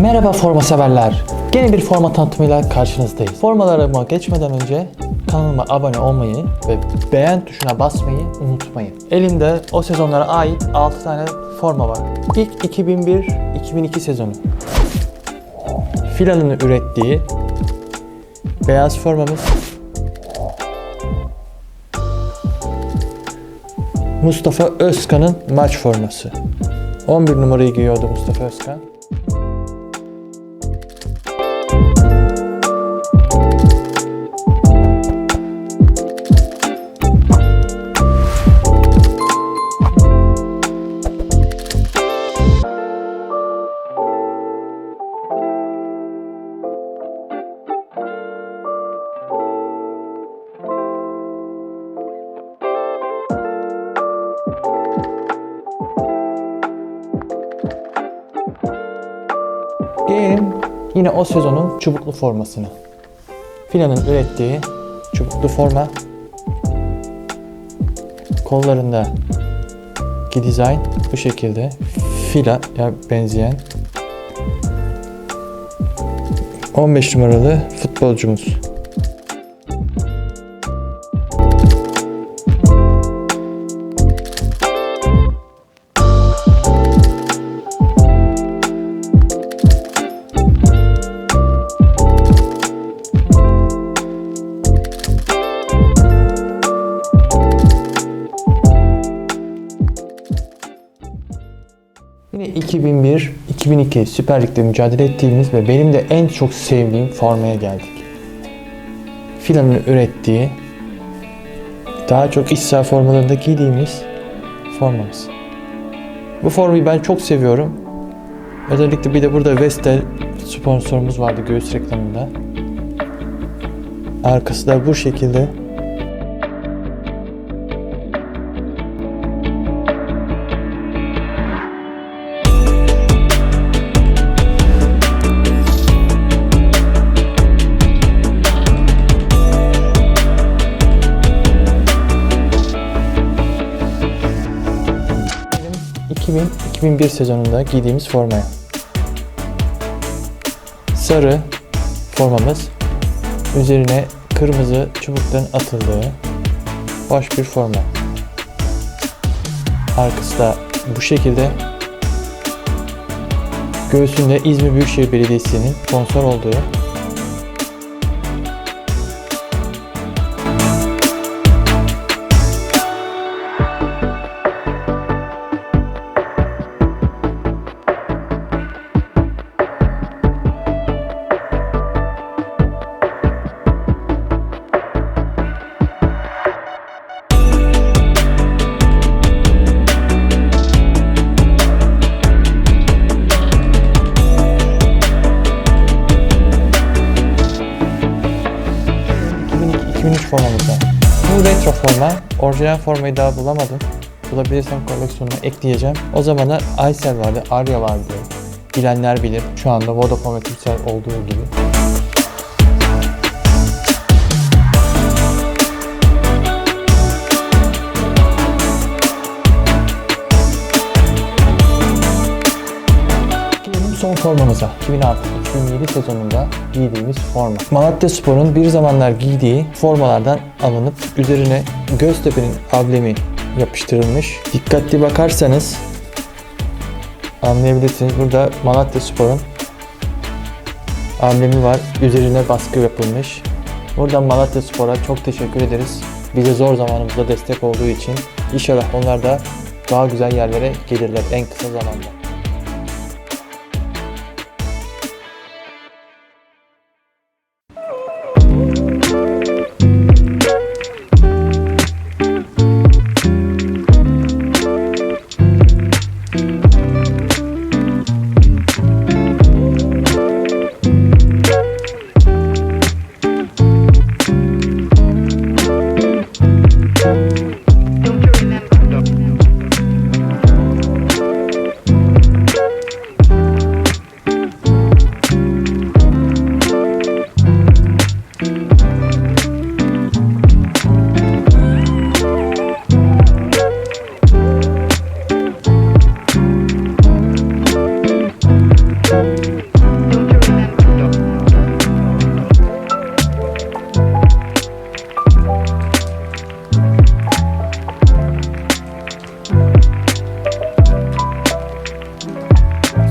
Merhaba forma severler. Yeni bir forma tanıtımıyla karşınızdayız. Formalarıma geçmeden önce kanalıma abone olmayı ve beğen tuşuna basmayı unutmayın. Elimde o sezonlara ait 6 tane forma var. İlk 2001-2002 sezonu. Filanın ürettiği beyaz formamız. Mustafa Özkan'ın maç forması. 11 numarayı giyiyordu Mustafa Özkan. Gelelim yine o sezonun çubuklu formasına. Fila'nın ürettiği çubuklu forma. Kollarında ki dizayn bu şekilde. Fila'ya benzeyen 15 numaralı futbolcumuz. 2001-2002 Süper Lig'de mücadele ettiğimiz ve benim de en çok sevdiğim formaya geldik. Filanın ürettiği, daha çok iç saha formalarında giydiğimiz formamız. Bu formayı ben çok seviyorum. Özellikle bir de burada Vestel sponsorumuz vardı göğüs reklamında. Arkası da bu şekilde 2000-2001 sezonunda giydiğimiz formaya. Sarı formamız. Üzerine kırmızı çubukların atıldığı hoş bir forma. Arkası da bu şekilde. Göğsünde İzmir Büyükşehir Belediyesi'nin sponsor olduğu formamızda. Bu retro forma. Orijinal formayı daha bulamadım. Bulabilirsem koleksiyonuna ekleyeceğim. O zamanlar Aysel vardı, Arya vardı. Bilenler bilir. Şu anda Vodafone ve Turkcell olduğu gibi. Son formamıza. 2006-2007 sezonunda giydiğimiz forma. Malatya Spor'un bir zamanlar giydiği formalardan alınıp üzerine Göztepe'nin ablemi yapıştırılmış. Dikkatli bakarsanız anlayabilirsiniz. Burada Malatya Spor'un amblemi var. Üzerine baskı yapılmış. Buradan Malatya Spor'a çok teşekkür ederiz. Bize zor zamanımızda destek olduğu için. İnşallah onlar da daha güzel yerlere gelirler en kısa zamanda.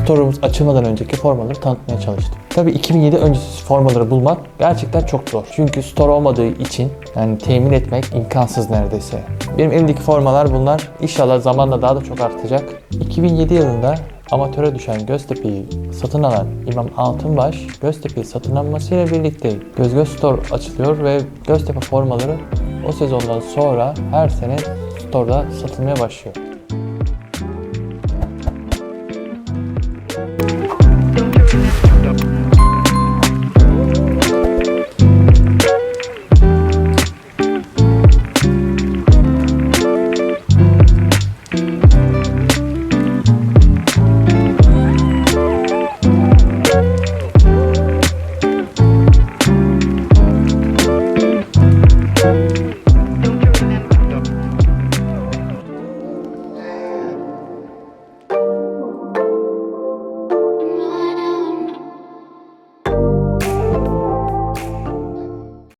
Store'umuz açılmadan önceki formaları tanıtmaya çalıştım. Tabii 2007 öncesi formaları bulmak gerçekten çok zor. Çünkü store olmadığı için yani temin etmek imkansız neredeyse. Benim elimdeki formalar bunlar. İnşallah zamanla daha da çok artacak. 2007 yılında amatöre düşen Göztepe'yi satın alan İmam Altınbaş, Göztepe'yi satın almasıyla birlikte Göz Göz Store açılıyor ve Göztepe formaları o sezondan sonra her sene store'da satılmaya başlıyor.